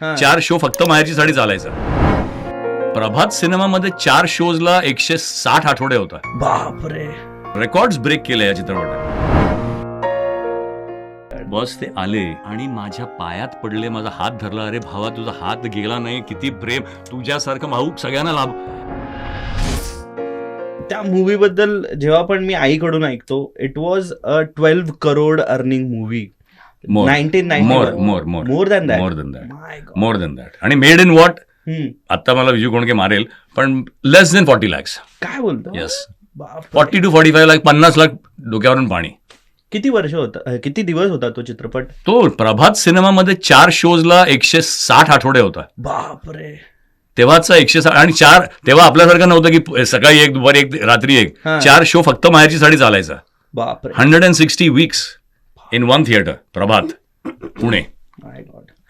चार शो फक्त माहेरची साडी चालायचा. प्रभात सिनेमामध्ये चार शोजला एकशे साठ आठवडे होता बापरे. रेकॉर्ड ब्रेक केले या चित्रपटाने बस ते आले आणि माझ्या पायात पडले माझा हात धरला अरे भावा तुझा हात गेला नाही किती प्रेम तुझ्यासारखं भाऊ सगळ्यांना लाभ. त्या मूवी बद्दल जेव्हा पण मी आईकडून ऐकतो it was a twelve crore earning movie more more more more than that more than that more than that आणि मेड इन वॉट आता मला विजू कोणके मारेल पण लेस देन फॉर्टी लॅक्स काय बोलतो? Yes forty two forty five lakh पन्नास लाख डोक्यावरून पाणी. किती वर्ष होता किती दिवस होता तो चित्रपट? तो प्रभात सिनेमामध्ये चार शोजला एकशे साठ आठवडे होता. बापरे. तेव्हाचा एकशे साठ आणि चार तेव्हा आपल्यासारखं नव्हतं की सकाळी एक दुपारी एक रात्री एक. चार शो फक्त माहेरची साडी चालायचा. बापरे. Hundred and sixty weeks in one theatre Prabhat Pune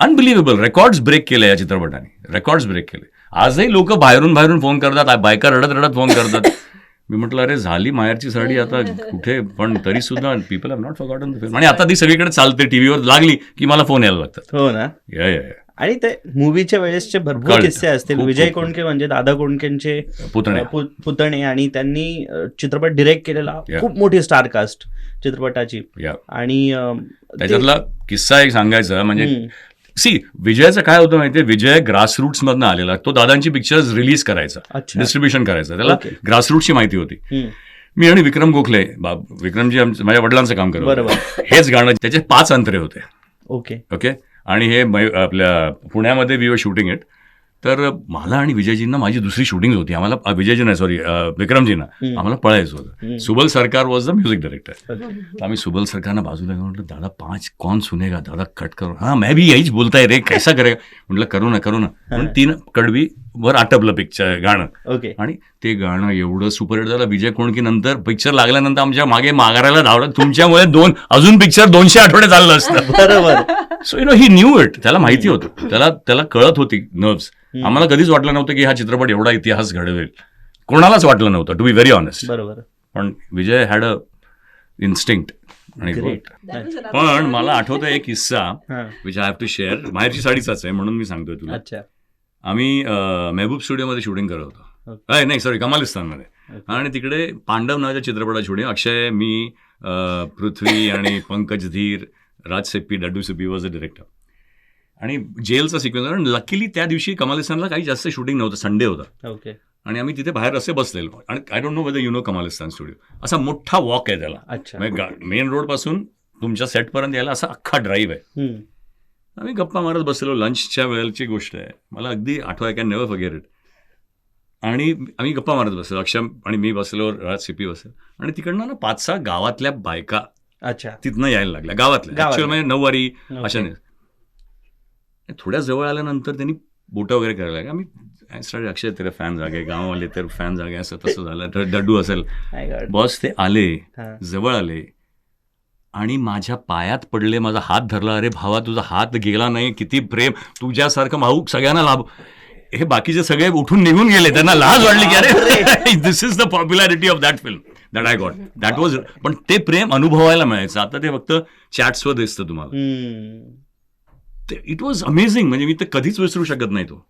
unbelievable records break केले या चित्रपटाने. रेकॉर्ड्स ब्रेक केले. आजही लोक बाहेरून बाहेरून फोन करतात. बायका रडत रडत फोन करतात. मी म्हटलं अरे झाली माहेरची साडी आता. कुठे? पण तरी सुद्धा people have not forgotten the film आणि आता ती सगळीकडे चालते. टीव्हीवर लागली की मला फोन यायला लागतात. हो ना? या या या. आणि ते मूवीच्या वेळेसचे भरपूर. किस्से असतील. विजय कोणके म्हणजे दादा कोणकेंचे पुतणे. आणि त्यांनी चित्रपट डिरेक्ट केलेला. खूप मोठी स्टार कास्ट चित्रपटाची. आणि त्याच्यातला किस्सा एक सांगायचा म्हणजे. सी विजयाचं काय होतं माहितीये? विजय ग्रासरूट्स मधनं आलेला. तो दादांची पिक्चर्स रिलीज करायचा. डिस्ट्रीब्युशन करायचं. त्याला. ग्रासरूटची माहिती होती. मी आणि विक्रम गोखले बाब विक्रमजी माझ्या वडिलांचं काम करत. हेच गाणं त्याचे पाच अंतरे होते. ओके ओके आणि हे मै- आपल्या पुण्यामध्ये वी वर शूटिंग इट तर मला आणि विजयजींना माझी दुसरी शूटिंग होती. आम्हाला विजयजी नाही सॉरी विक्रमजींना. आम्हाला पळायचं होतं. सुबल सरकार वॉज द म्युझिक डायरेक्टर. आम्ही सुबल सरकारना बाजूला घेऊन म्हटलं दादा पाच कौन सुनेगा दादा कट करो. हाँ मैं भी यहीच बोलताय रे कैसा करेगा? म्हटलं करू ना करू ना. म्हणून तीन कडवी वर आटपलं पिक्चर गाणं. ओके. आणि ते गाणं एवढं सुपरहिट झालं. विजय कोणकी नंतर पिक्चर लागल्यानंतर आमच्या मागे माघारायला धावलं. तुमच्यामुळे दोन अजून पिक्चर दोनशे आठवडे चाललं असतं. बरोबर. So you know he knew it त्याला माहिती होतं. त्याला त्याला कळत होती नर्व्स आम्हाला कधीच वाटलं नव्हतं की हा चित्रपट एवढा इतिहास घडवेल. कोणालाच वाटलं नव्हतं टू बी व्हेरी ऑनेस्ट बरोबर. पण विजय हॅड अ इन्स्टिंक्ट आणि ग्रेट पण मला आठवतं एक किस्सा which I have to share बाहेरची साडीचाच आहे म्हणून मी सांगतोय तुला. अच्छा. आम्ही महबूब स्टुडिओमध्ये शूटिंग करत होतो. नाही सॉरी कमालिस्तानमध्ये. आणि तिकडे पांडव नावाच्या चित्रपटात शूटिंग अक्षय मी पृथ्वी आणि Pankaj Dheer Raj Sippy Daddu Sippy was a director आणि जेलचा सिक्वेन्स आणि लकीली त्या दिवशी कमालिस्तानला काही जास्त शूटिंग नव्हतं. संडे होता. ओके आणि आम्ही तिथे बाहेर असे बसलेलो. आणि I don't know whether you know Kamalistan studio असा मोठा वॉक आहे त्याला. अच्छा. मेन रोडपासून तुमच्या सेटपर्यंत यायला असा अख्खा ड्राईव्ह आहे. आम्ही गप्पा मारत बसलेलो. लंचच्या वेळेची गोष्ट आहे. मला अगदी आठवा कॅन नेव्हर फॉरगेट इट आणि आम्ही गप्पा मारत बसलो अक्षम आणि मी बसलो राज सिपी बसलो आणि तिकडनं ना पाच सहा गावातल्या बायका अच्छा. तिथनं यायला लागल्या. गावातल्या. ऍक्च्युअल म्हणजे नऊवारी. अशा नाही. थोड्या जवळ आल्यानंतर त्यांनी बोटं वगैरे करायला लागले आम्ही स्टार्ट अक्षय तेरे फॅन जागे गाववाले तर फॅन जागे असं तसं झालं. ड- डड्डू असेल. बस ते आले. जवळ आले. आणि माझ्या पायात पडले माझा हात धरला अरे भावा तुझा हात गेला नाही किती प्रेम. तुझ्यासारखं भाऊ सगळ्यांना लाभ. हे बाकीचे सगळे उठून निघून गेले. त्यांना लाज वाटली की अरे this is the popularity of that film that I got that was पण ते प्रेम अनुभवायला मिळायचं. आता ते फक्त चॅट्सवर दिसतं तुम्हाला. इट वॉज अमेझिंग म्हणजे मी ते कधीच विसरू शकत नाही तो.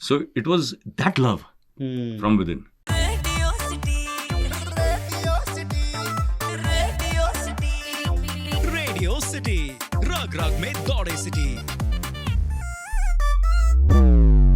So it was that love. From within. Radio city रग रग में दौड़े सिटी.